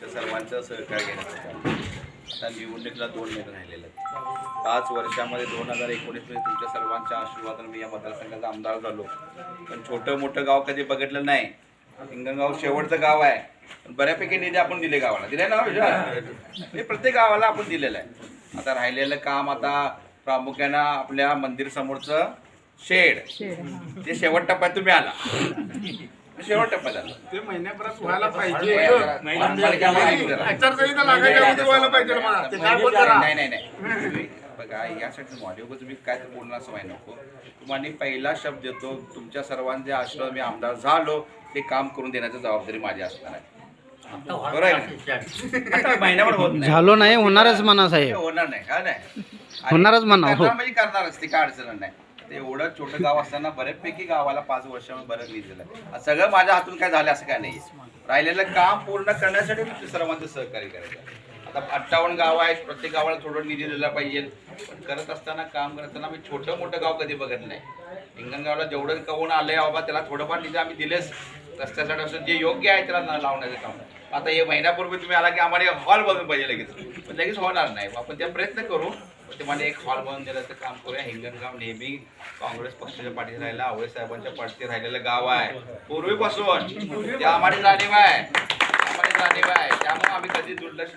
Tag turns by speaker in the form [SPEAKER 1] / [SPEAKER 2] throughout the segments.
[SPEAKER 1] सर्वांचं सहकार्य घेण्याचं आता निवडणुकीला दोन महिने राहिलेले आहेत. पाच वर्षामध्ये दोन हजार एकोणीसमध्ये तुमच्या सर्वांच्या आशीर्वादाने मी या मतदारसंघाचा आमदार झालो. पण छोटं मोठं गाव कधी बघितलं नाही. हिंगणगाव शेवटचं गाव आहे. पण बऱ्यापैकी निधी आपण दिले गावाला. दिले ना? हे प्रत्येक गावाला आपण दिलेलं आहे. आता राहिलेलं काम आता प्रामुख्यानं आपल्या मंदिर समोरचं शेड. ते शेवट टप्प्यात तुम्ही आला. शेवट टप्प्यात आला
[SPEAKER 2] ते महिन्याभरात व्हायला पाहिजे.
[SPEAKER 1] नाही
[SPEAKER 2] आचारसंहिता लागायच्या अगोदर व्हायला पाहिजे ना मला. ते काय पण करा.
[SPEAKER 1] नाही नाही तुम्ही बघा यासाठी तुम्ही काय तर बोलणार असं व्हायला नको. तुम्हाला पहिला शब्द देतो तुमच्या सर्वांचे आशीर्वाद मी आमदार झालो ते काम करून देण्याची जबाबदारी माझी असणार आहे. बरोबर आहे महिन्याभर होत नाही.
[SPEAKER 3] झालो नाही होणारच म्हणा
[SPEAKER 1] ते
[SPEAKER 3] साहेब.
[SPEAKER 1] होणार नाही का नाही.
[SPEAKER 3] होणारच म्हणा, हो.
[SPEAKER 1] करणार म्हणजे करणारच ती काय अडचण नाही. ते एवढं छोटं गाव असताना बऱ्यापैकी गावाला पाच वर्षामध्ये बरं निधी सगळं माझ्या हातून काय झालं असं काय नाही राहिलेलं काम पूर्ण करण्यासाठी मी सर्वांचं सहकार्य करायचं आता अठ्ठावन्न गाव आहेत प्रत्येक गावाला थोडं निधी दिला पाहिजे. पण करत असताना काम करत असताना मी छोटं मोठं गाव कधी बघत नाही. हिंगणगावला जेवढं कवून आलंय बाबा त्याला थोडंफार निधी आम्ही दिलेच. रस्त्यासाठी असं जे योग्य आहे त्याला न लावण्याचं काम. आता हे महिन्यापूर्वी तुम्ही आला की आम्हाला हॉल बनवून पाहिजे लगेच. पण लगेच होणार नाही. आपण त्या प्रयत्न करू. ते मला एक हॉल बनवून दिल्याचं काम करूया. हिंगणगाव नेहमी काँग्रेस पक्षाच्या पाठीत राहिला आवळे साहेबांच्या पाठीत राहिलेलं गाव आहे. पूर्वीपासून. ते आम्हाला जाणीव आहे. त्यामुळे आम्ही कधी दुर्लक्ष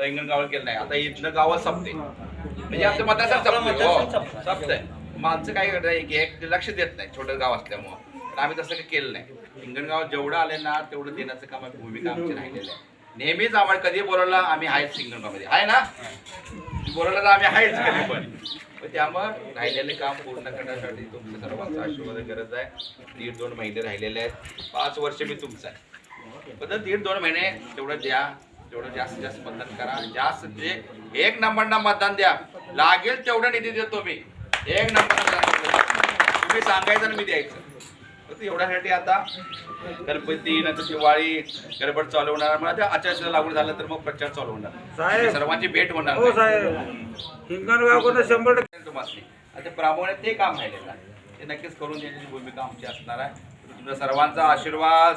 [SPEAKER 1] हिंगणगावाला केलं नाही. आता इथनं गावात संपते. म्हणजे आमचं मतदारसंघ संपतोय संपतंय. माणसं काय करतात एक लक्ष देत नाही. छोटं गाव असल्यामुळं. आम्ही तसं काही केलं नाही. हिंगणगाव जेवढं आले ना तेवढं देण्याचं काम भूमिका आमची राहिलेलं आहे. नेहमीच आम्हाला कधी बोलवला आम्ही आहेच हिंगणगावमध्ये. आहे ना? बोलवलं तर आम्ही आहेच कधी पण. त्यामुळं राहिलेले काम पूर्ण करण्यासाठी तुमचं सर्वांचा आशीर्वाद गरज आहे. दीड दोन महिने राहिलेले आहेत. पाच वर्ष मी तुमचं आहे. पण दीड दोन महिने तेवढं द्या. तेवढं जास्तीत जास्त मतदान करा. जास्त जे एक नंबरना मतदान द्या. लागेल तेवढा निधी देतो मी. एक नंबर तुम्ही सांगायचं आणि मी द्यायचं. फक्त एवढ्यासाठी आता गणपती नंतर दिवाळी गडबड चालू होणार. मग आता आचारसंहिता लागू झालं तर मग प्रचार चालू होणार. सर्वांची भेट होणार
[SPEAKER 2] हो शंभर टक्के
[SPEAKER 1] तुम्हाला आता प्रामुख्याने ते काम राहिलेलं आहे. ते नक्कीच करून देण्याची भूमिका आमची असणार आहे. तुमच्या सर्वांचा आशीर्वाद